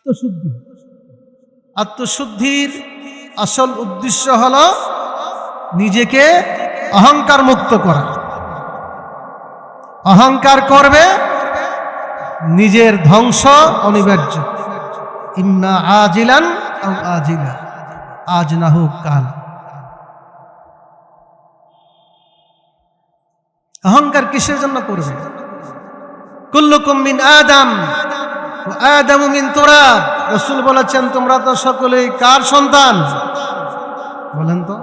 আত্মশুদ্ধি। আত্মশুদ্ধির আসল উদ্দেশ্য হল নিজেকে অহংকার মুক্ত করা। অহংকার করবে নিজের ধ্বংস অনিবার্য। ইম্মা আজিলান আজিলা। আজ না হোক কাল। অহংকার কিসের জন্য করবে? কুল্লুকুম মিন আদম। আদম মিন তুরাব। রসুল বলেছেন, তোমরা তো সকলেই কার সন্তান? বলেন তো,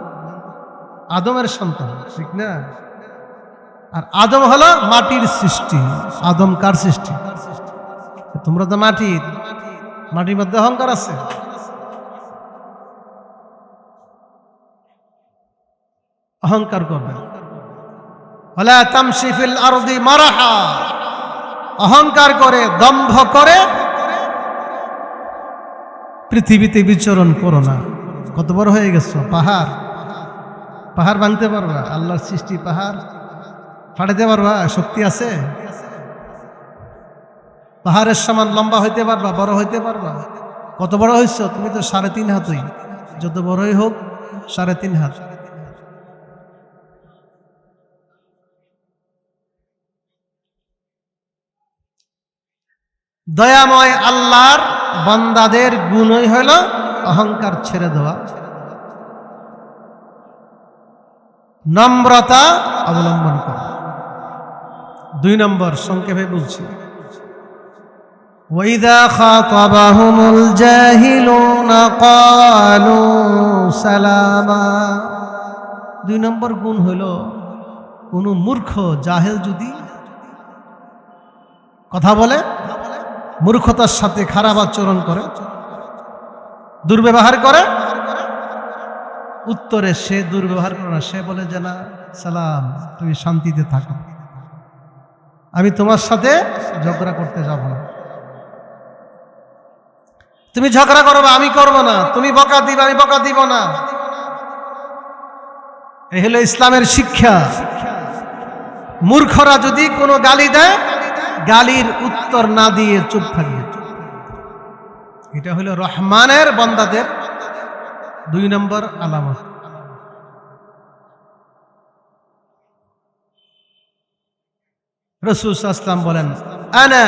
আদমের সন্তান, ঠিক না? আর আদম হলো মাটির সৃষ্টি। আদম কার সৃষ্টি? তোমরা তো মাটির মাটির মধ্যে অহংকার আছে। অহংকার করবে। হলা তামশিফিল আরদি মারাহা। অহংকার করে, দম্ভ করে, পৃথিবীতে বিচরণ করো না। কত বড় হয়ে গেছো? পাহাড়। পাহাড় ভাঙতে পারবা, আল্লাহর সৃষ্টি পাহাড়। ফাটাতে পারবা, শক্তি আছে? পাহাড়ের সমান লম্বা হইতে পারবা, বড় হইতে পারবা? কত বড় হয়েছ তুমি তো সাড়ে তিন হাতই। যত বড়ই হোক, সাড়ে তিন হাত। দয়াময় আল্লাহর বান্দাদের গুণই হল অহংকার ছেড়ে দেওয়া নম্রতা অবলম্বন করা দুই নম্বর সংক্ষেপে বলছি وإذا خاطبهم الجاهلون قالوا سلاما দুই নম্বর গুণ হইল কোন মূর্খ জাহেল যদি কথা বলে মূর্খতার সাথে খারাপ আচরণ করে, দুর্ব্যবহার করে। উত্তরে সে দুর্ব্যবহার করে না, সে বলে যে না, সালাম, তুমি শান্তিতে থাকো। আমি তোমার সাথে ঝগড়া করতে যাব না। তুমি ঝগড়া করবে আমি করব না, তুমি বকা দিবে, আমি বকা দিব না। এই হলো ইসলামের শিক্ষা। মূর্খরা যদি কোনো গালি দেয় গালির উত্তর না দিয়ে চুপ থাকবে। এটা হলো রহমানের বন্দাদের দুই নম্বর আলামত। রসুল আসলাম বলেন, আনা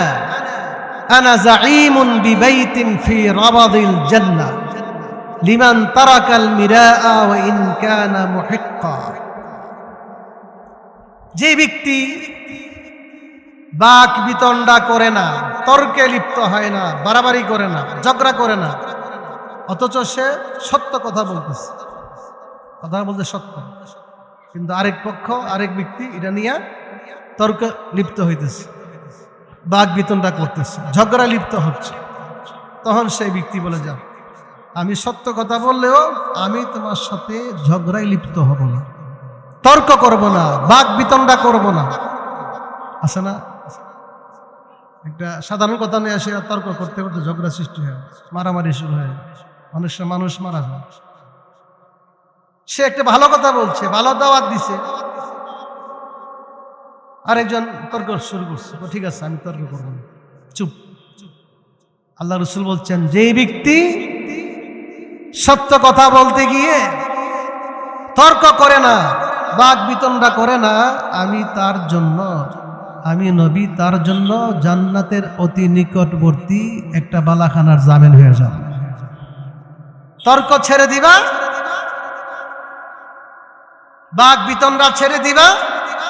আনা জাঈমুন বিবাইতিন ফি রাবাদিল জান্নাহ লিমান তারাকাল মিরাআ ওয়া ইন কানা মুহিক্কা। যে ব্যক্তি বাক বিতণ্ডা করে না, তর্কে লিপ্ত হয় না, বাড়াবাড়ি করে না, ঝগড়া করে না। অথচ সে সত্য কথা বলতেছে। কথা বলতে সত্য। কিন্তু আরেক পক্ষ, আরেক ব্যক্তি এটা নিয়ে তর্ক লিপ্ত হইতেছে। বাঘ বিতণ্ডা করতেছে, ঝগড়া লিপ্ত হচ্ছে। তখন সেই ব্যক্তি বলে, যাও, আমি সত্য কথা বললেও আমি তোমার সাথে ঝগড়ায় লিপ্ত হব না, তর্ক করব না বাঘ বিতণ্ডা করব না। আছে না? একটা সাধারণ কথা নিয়ে আসে তর্ক করতে করতে ঝগড়া সৃষ্টি হয়, মারামারি শুরু হয় মানুষের মানুষ মারা যায়। সে একটা ভালো কথা বলছে, ভালো দাওয়াত দিছে। আরেকজন তর্ক শুরু করছে ঠিক আছে, আমি তর্ক করব না। চুপ আল্লাহ রসুল বলছেন যে ব্যক্তি সত্য কথা বলতে গিয়ে তর্ক করে না বাঘ বিতণ্ডা করে না, আমি তার জন্য আমি নবী, তার জন্য জান্নাতের অতি নিকটবর্তী একটা বালাখানার জামিন হয়ে যাব তর্ক ছেড়ে দিবা। বাঘ বিতণ্ডা ছেড়ে দিবা।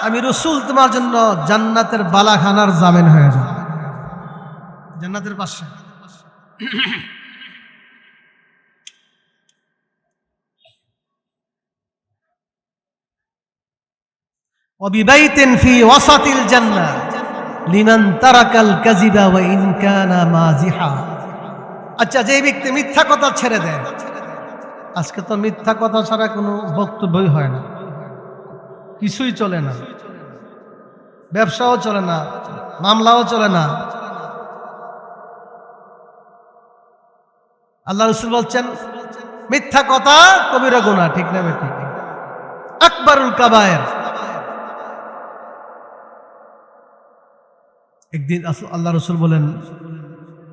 আমি রসুল তোমার জন্য জান্নাতের বালাখানার জামিন হয়ে যাব জান্নাতের পাশে। অবিবাইতেন ফি ওয়াসাতিল জান্নাহ লিমান তারাকাল কাযিবা ওয়া ইন আচ্ছা যে ব্যক্তি মিথ্যা কথা ছেড়ে দেয়, আজকে তো মিথ্যা কথা ছাড়া কোনো বক্তব্যই হয় না। কিছুই চলে না। ব্যবসাও চলে না, মামলাও চলে না। আল্লাহ রসুল বলছেন, মিথ্যা কথা কবিরা গুণা ঠিক না ঠিক আকবরুল কাবায়ের। একদিন আল্লাহ রসুল বলেন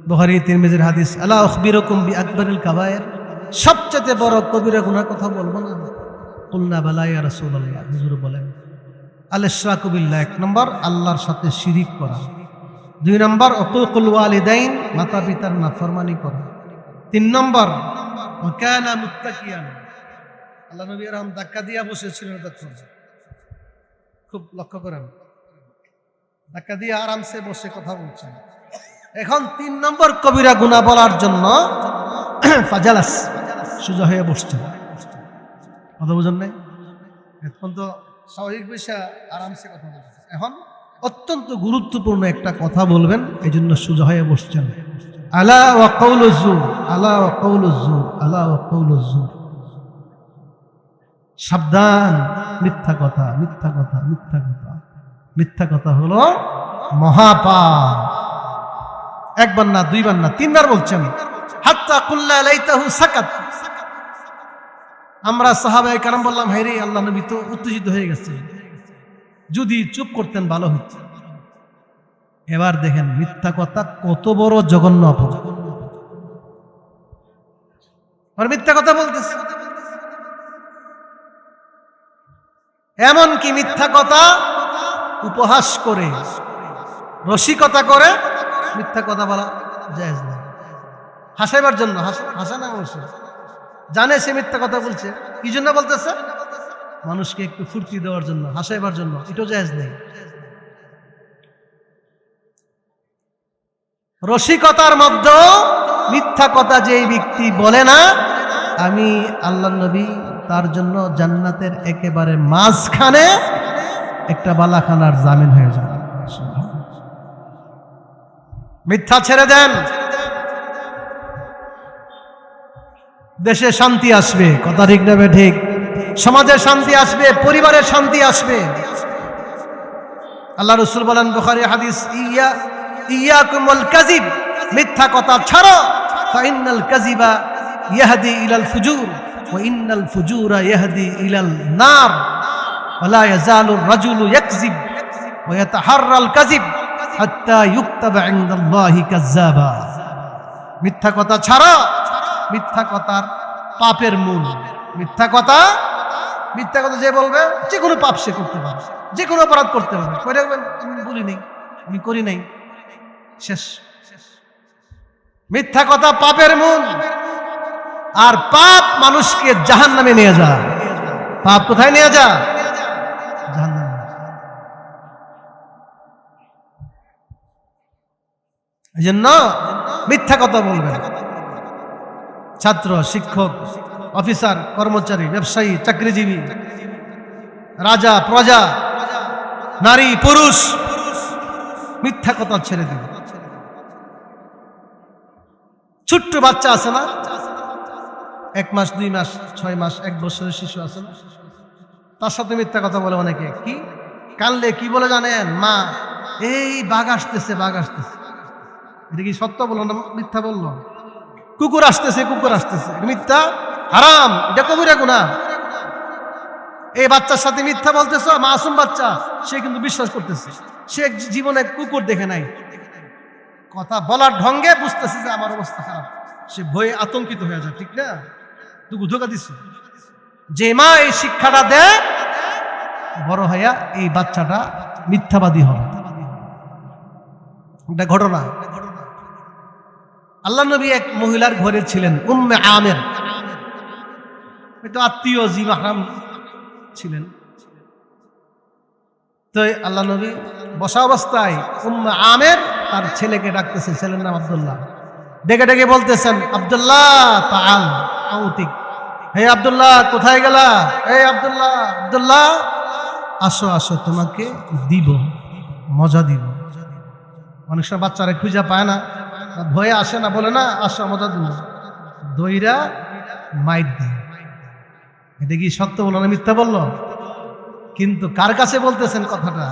বহারি তিরমিজির হাদিস আল্লাহ আখবিরকুম বি আকবরুল কাবায়ের? সবচেয়ে বড় কবিরা গুনার কথা বলব না। কুলনা বালা ইয়া রাসূলুল্লাহ, হুজুর বলেন, আল কবিল্লা এক নম্বর, আল্লাহর সাথে শিরিক করা। দুই নম্বর অকুকুল ওয়ালিদাইন মাতা পিতার নাফরমানি করা। তিন নম্বর ওয়াকানা মুত্তাকিয়ান আল্লাহ নবী রাম ধাক্কা দিয়া বসেছিলেন তখন। খুব লক্ষ্য করেন। ধাক্কা দিয়ে আরামসে বসে কথা বলছেন। এখন তিন নম্বর কবিরা গুণা বলার জন্য ফাজালাস সোজা হয়ে বসছেন। কথা বুঝেন নাই? এখন তো স্বাভাবিক বিষয়, আরামসে কথা বলছেন। এখন অত্যন্ত গুরুত্বপূর্ণ একটা কথা বলবেন এই জন্য সোজা হয়ে বসছেন। আলা ওয়া কৌলুজুর আলা ওয়া কৌলুজুর আলা ওয়া কৌলুজুর সাবধান, মিথ্যা কথা মিথ্যা কথা মিথ্যা কথা। মিথ্যা কথা হলো মহাপাপ। একবার না, দুইবার না, তিনবার বলছেন হাত্তা কুল্লা লাইতাহু সাকাত। আমরা সাহাবায়ে কারাম বললাম হাইরে আল্লাহ নবী তো উত্তেজিত হয়ে গেছে। যদি চুপ করতেন, ভালো হতো। এবার দেখেন, মিথ্যা কথা কত বড় জঘন্য অপরাধ। আর মিথ্যা কথা বলতেছে। এমন কি মিথ্যা কথা উপহাস করে, রসিকতা করে, মিথ্যা কথা বলা জায়েজ না। হাসাইবার জন্য, হাসা- না অবশ্য। জানে সে মিথ্যা কথা বলছে। কি জন্য বলতেছে? মানুষকে একটু ফুর্তি দেওয়ার জন্য, হাসাইবার জন্য। এটাও জায়েজ নেই। রসিকতার মধ্যেও মিথ্যা কথা যে ব্যক্তি বলে না, আমি আল্লাহ নবী তার জন্য জান্নাতের একেবারে মাঝখানে একটা বালাখানার জামিন হয়ে যাবে। মিথ্যা ছেড়ে দেন। দেশে শান্তি আসবে, কথা ঠিক নেবে ঠিক। সমাজে শান্তি আসবে পরিবারের শান্তি আসবে। আল্লাহ রসুল বলেন, বুখারী হাদিস, ইয়া ইয়াকুমুল কাজিব মিথ্যা কথা ছাড়ো। ফাইনাল কাজিবা ইয়াহদি ইলাল ফুজুর, ওয়া ইন্নাল ফুজুরা ইয়াহদি ইলাল নার। ইয়াজালু রাজুলু ইয়াকযিব ওয়া ইয়াতাহাররাল কাযিব হাত্তা ইউকতাবা ইনদাল্লাহি কাযযাবা মিথ্যা কথা ছাড়ো মিথ্যা কথার পাপের মূল। মিথ্যা কথা মিথ্যা কথা যে বলবে, যে কোনো পাপ সে করতে পারে যে কোনো অপরাধ করতে পারে করে রাখবেন আমি বলি নাই, আমি করি নাই। শেষ। মিথ্যা কথা পাপের মূল। আর পাপ মানুষকে জাহান নামে নিয়ে যা পাপ কোথায় নিয়ে যা এই জন্য মিথ্যা কথা বলবে ছাত্র, শিক্ষক, অফিসার, কর্মচারী, ব্যবসায়ী, চাকরিজীবী, রাজা, প্রজা, নারী, পুরুষ, মিথ্যা কথা ছেড়ে দিন। ছোট্ট বাচ্চা আছে না? এক মাস, দুই মাস, ছয় মাস, এক বছরের শিশু আছে না? তার সাথে মিথ্যা কথা বলে অনেকে। কি? কানলে কি বলে জানেন? মা, এই বাঘ আসতেছে বাঘ আসতেছে। এটা কি সত্য বলল না মিথ্যা বলল কুকুর আসতেছে কুকুর আসতেছে। মিথ্যা? হারাম। এটা কবিরা গুণা এই বাচ্চার সাথে মিথ্যা বলতেছ? মাসুম বাচ্চা। সে কিন্তু বিশ্বাস করতেছে। সে জীবনে কুকুর দেখে নাই। কথা বলার ঢঙ্গে বুঝতেছে যে আমার অবস্থা খারাপ। সে ভয়ে আতঙ্কিত হয়ে যায়, ঠিক না? তুই ধোকা দিস যে মা এই শিক্ষাটা দেয়, বড় হইয়া এই বাচ্চাটা মিথ্যাবাদী হবে। এটা ঘটনা। আল্লাহ নবী এক মহিলার ঘরে ছিলেন, উম্মে আমের। তো আত্মীয় জি মাহরাম ছিলেন। তো আল্লাহ নবী বসা অবস্থায় উম্মে আমের তার ছেলেকে ডাকতেছে, ছেলের নাম আব্দুল্লাহ। ডেকে ডেকে বলতেছেন, আব্দুল্লাহ, তাআল, আউতিক। হে আব্দুল্লাহ, কোথায় গেলা? হে আব্দুল্লাহ আব্দুল্লাহ, আসো আসো, তোমাকে দিব, মজা দিব। অনেক সময় বাচ্চারা খুঁজে পায় না। ভয়ে আসে না, বলে না, আসো দিব দইরা মাইট এটা কি সত্য বলল না মিথ্যা বলল? কিন্তু কার কাছে বলতেছেন কথাটা?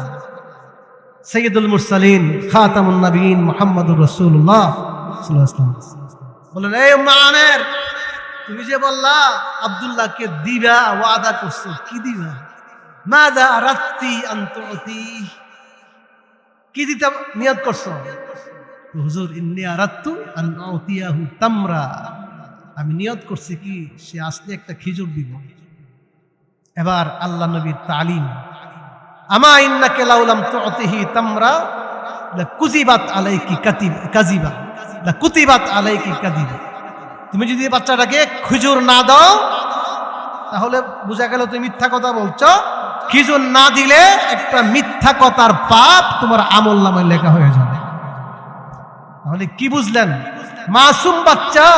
সৈয়দুল মুরসালিন, খাতামুন নবীন মোহাম্মদুর রসুল্লাহ বলেন, এই উম্মা তুমি যে বললা, আব্দুল্লাহকে দিবা, ওয়াদা করছ, কি দিবা? মাদা রাত্তি আন্ততি কি দিতে নিয়ত করছ? হুজুর, ইন্নি আরাত্তু আন আউতিয়াহু তামরা। আমি নিয়ত করছি কি, সে আসলে একটা খিজুর দিব। এবার আল্লাহ নবীর তালিম। আমা ইন্নাকে লাউলাম তুতিহি তামরা কুজিবাত আলাইকি কাতিব কাজিবা কুতিবাত আলাইকি কাদিবা তুমি যদি বাচ্চাটাকে খুজুর না দাও, তাহলে বোঝা গেল তুমি মিথ্যা কথা বলছো। খিজুর না দিলে একটা মিথ্যা কথার পাপ তোমার আমল নামে লেখা হয়ে যাবে। তাহলে কি বুঝলেন? মাসুম বাচ্চা,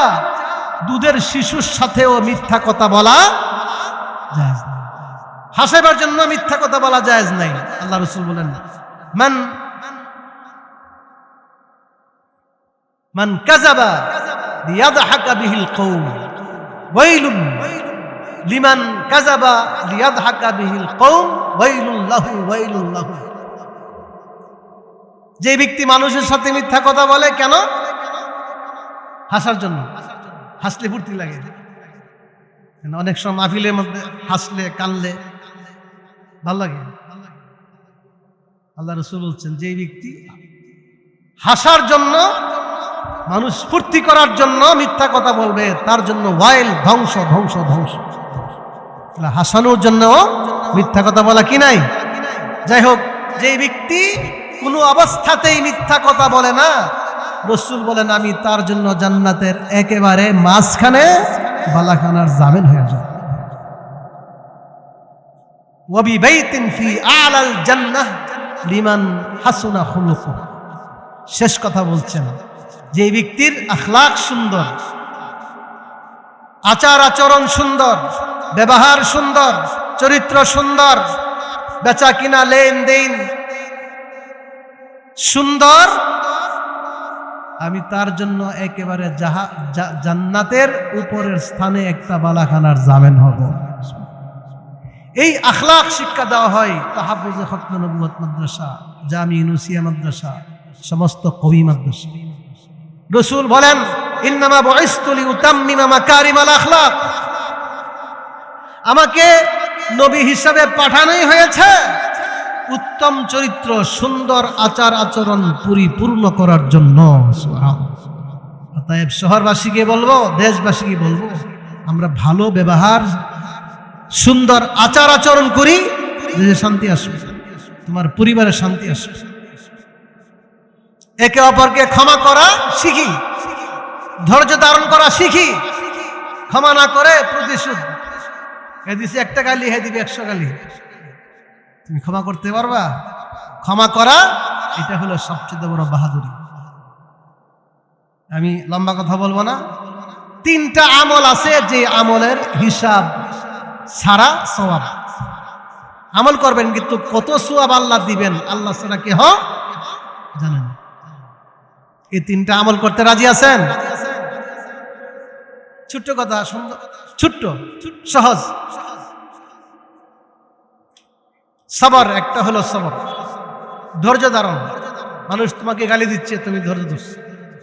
দুধের শিশুর সাথেও মিথ্যা কথা বলা জায়েজ নাই। হাসাবার জন্য মিথ্যা কথা বলা জায়েজ নাই, আল্লাহ রসুল বলেন। মান মান কাযাবা লিয়াদহাকা বিহিল কওম ওয়াইলুন লিমান কাযাবা লিয়াদহাকা বিহিল কওম ওয়াইলুন লাহু। যে ব্যক্তি মানুষের সাথে মিথ্যা কথা বলে, কেন? হাসার জন্য। হাসলে ফুর্তি লাগে। অনেক সময় মাহফিলের মধ্যে হাসলে, কানলে, ভালো লাগে। আল্লাহ রসুল বলছেন, যে ব্যক্তি হাসার জন্য, মানুষ ফুর্তি করার জন্য মিথ্যা কথা বলবে, তার জন্য ওয়াইল, ধ্বংস ধ্বংস ধ্বংস। হাসানোর জন্য মিথ্যা কথা বলা কি নাই? যাই হোক, যে ব্যক্তি কোনো অবস্থাতেই মিথ্যা কথা বলে না। রসুল বলেন, আমি তার জন্য জান্নাতের একেবারে মাঝখানে বালাখানার জামিন হয়ে খুলুকু। শেষ কথা বলছেন, যে ব্যক্তির আখলাক সুন্দর, আচার আচরণ সুন্দর, ব্যবহার সুন্দর, চরিত্র সুন্দর বেচা কিনা লেনদেন সুন্দর। আমি তার জন্য একেবারে জাহা জান্নাতের উপরের স্থানে একটা বালাখানার জামেন হব। এই আখলাক শিক্ষা দেওয়া হয় তাহাবুজে খতম নবুয়ত মাদ্রাসা, জামি নুসিয়া মাদ্রাসা, সমস্ত কবি মাদ্রাসা। রসুল বলেন, ইন্নামা বয়স্তুলি উতাম্মিমা মাকারিমাল আখলাক আমাকে নবী হিসাবে পাঠানোই হয়েছে। উত্তম চরিত্র, সুন্দর আচার আচরণ পরিপূর্ণ করার জন্য। অতএব শহরবাসীকে বলব, দেশবাসীকে বলব, আমরা ভালো ব্যবহার, সুন্দর আচার আচরণ করি শান্তি আসবে, তোমার পরিবারে শান্তি আসবে। একে অপরকে ক্ষমা করা শিখি, ধৈর্য ধারণ করা শিখি, ক্ষমা না করে প্রতিশোধ। একটা গালি, হে দিবে একশো গালি। তুমি ক্ষমা করতে পারবা? ক্ষমা করা, এটা হলো সবচেয়ে বড় বাহাদুরি। আমি লম্বা কথা বলব না। তিনটা আমল আছে যে আমলের হিসাব সারা সওয়াব। আমল করবেন কিন্তু কত সোয়াব আল্লাহ দিবেন, আল্লাহ ছাড়া কে হ জানেন এই তিনটা আমল করতে রাজি আছেন? ছোট্ট কথা, সুন্দর, ছোট্ট, সহজ। সবর একটা হলো সবর। ধৈর্য ধারণ। মানুষ তোমাকে গালি দিচ্ছে তুমি ধৈর্য ধরছো।